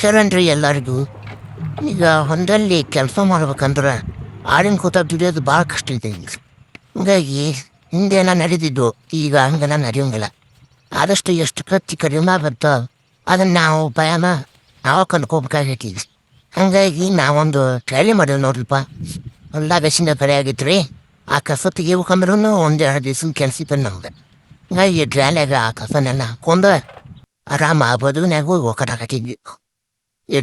ಶರಣ್ರಿ ಎಲ್ಲರಿಗೂ. ಈಗ ಹೊಂದಲ್ಲಿ ಕೆಲಸ ಮಾಡ್ಬೇಕಂದ್ರೆ ಆಡಿನ ಕೂತ ದುಡಿಯೋದು ಭಾಳ ಕಷ್ಟ ಇದೆ ಈಗ. ಹೀಗಾಗಿ ಹಿಂದೆನ ನಡೆದಿದ್ದು ಈಗ ಹಂಗೆಲ್ಲ ನಡೆಯೋಂಗಿಲ್ಲ. ಆದಷ್ಟು ಎಷ್ಟು ಖರ್ಚು ಕಡಿಮೆ ಆಗುತ್ತೋ ಅದನ್ನು ನಾವು ಭಯನ ನಾವು ಕಂಡ್ಕೋಬೇಕಾಗೈತಿ ಹಂಗಾಗಿ ನಾವೊಂದು ಟ್ರೈಲಿ ಮಾಡಿದ್ವಿ ನೋಡ್ರಿಪ್ಪ. ಎಲ್ಲ ಬೆಸಿಂದ ಕಡೆ ಆಗಿತ್ತು ರೀ ಆ ಕಸ ತೆಗಿಬೇಕಂದ್ರೂ ಒಂದೆರಡು ದಿವ್ಸದ ಕೆಲಸ ಇತ್ತು ನಮ್ಗೆ ಹಂಗಾಗಿ ಟ್ರೈಲ್ಯಾಗ ಆ ಕಸನೆಲ್ಲ ಹಾಕೊಂಡು ಆರಾಮ ಬದುವಿನಾಗ ಹೋಗಿ ಈ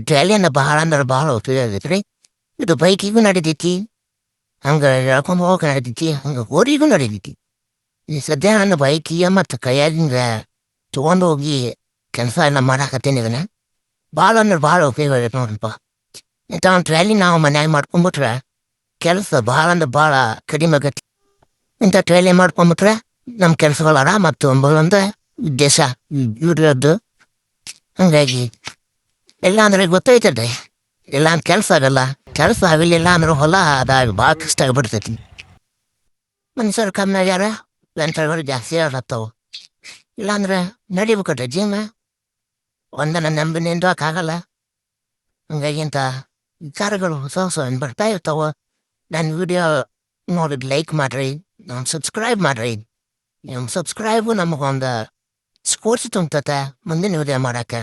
ಬಹಳ ಅಂದ್ರೆ ಬಹಳ ಉಪಯೋಗ ರೀ ಇದು ಬೈಕಿಗೂ ನಡೀತೈತಿ, ಹಂಗೆ ಹೇಳ್ಕೊಂಡು ಹೋಗಕ್ಕೆ ನಡೀತೈತಿ, ಹಂಗೆ ಗೋರಿಗೂ ನಡೀತೈತಿ. ಈ ಸದ್ಯ ನನ್ನ ಬೈಕಿಗೆ ಮತ್ತು ಕೈಯಾಗಿಂದ ತೊಗೊಂಡು ಹೋಗಿ ಕೆಲಸ ಎಲ್ಲ ಮಾಡಾಕತ್ತೇನೆ ಇದನ್ನ. ಭಾಳ ಅಂದ್ರೆ ಭಾಳ ಉಪಯೋಗ ಆಗೈತೆ ನೋಡ್ರಪ್ಪ. ಇಂಥ ಒಂದು ಟ್ರ್ಯಾಲಿ ನಾವು ಮನ್ಯಾಗ ಮಾಡ್ಕೊಂಬಿಟ್ರೆ ಕೆಲಸ ಭಾಳ ಅಂದ್ರೆ ಭಾಳ ಕಡಿಮೆ ಆಗತ್ತೆ ಇಂಥ ಟ್ರ್ಯಾಲಿ ಮಾಡ್ಕೊಂಬಿಟ್ರೆ ನಮ್ಮ ಕೆಲಸಗಳು ಆರಾಮ ಮತ್ತು ಒಂದು ಉದ್ದೇಶ ಇರೋದು ಹಂಗಾಗಿ ಇಲ್ಲ ಅಂದ್ರೆ ಗೊತ್ತೈತದೆ ಇಲ್ಲ ಅಂತ ಕೆಲಸ ಆಗಲ್ಲ. ಕೆಲಸ ಆಗಲಿಲ್ಲ ಅಂದ್ರೆ ಹೊಲ ಅದಾಗ ಭಾಳ ಕಷ್ಟ ಆಗಿಬಿಡ್ತೈತಿ. ಮನುಷ್ಯರು ಕಮ್ಮಿ ಆಗ್ಯಾರ ಯಂತ್ರಗಳು ಜಾಸ್ತಿ ಆಗತ್ತವು ಇಲ್ಲಾಂದ್ರೆ ನಡಿಬೇಕಟ್ರೆ ಜೀವ ಒಂದನ ನಂಬಿನಿಂದ ಆಗಲ್ಲ. ಹಂಗಾಗಿಂತ ವಿಚಾರಗಳು ಹೊಸ ಹೊಸ ಬರ್ತಾ ಇರ್ತಾವ. ನನ್ನ ವಿಡಿಯೋ ನೋಡಿದ್ ಲೈಕ್ ಮಾಡ್ರಿ ನಮ್ಮ ಸಬ್ಸ್ಕ್ರೈಬ್ ಮಾಡ್ರಿ. ನಿಮ್ಮ ಸಬ್ಸ್ಕ್ರೈಬು ನಮಗೊಂದು ಸ್ಪೋರ್ಟ್ಸ್ ತುಂಬತತೆ ಮುಂದಿನ ವಿಡಿಯೋ ಮಾಡಕ್ಕೆ.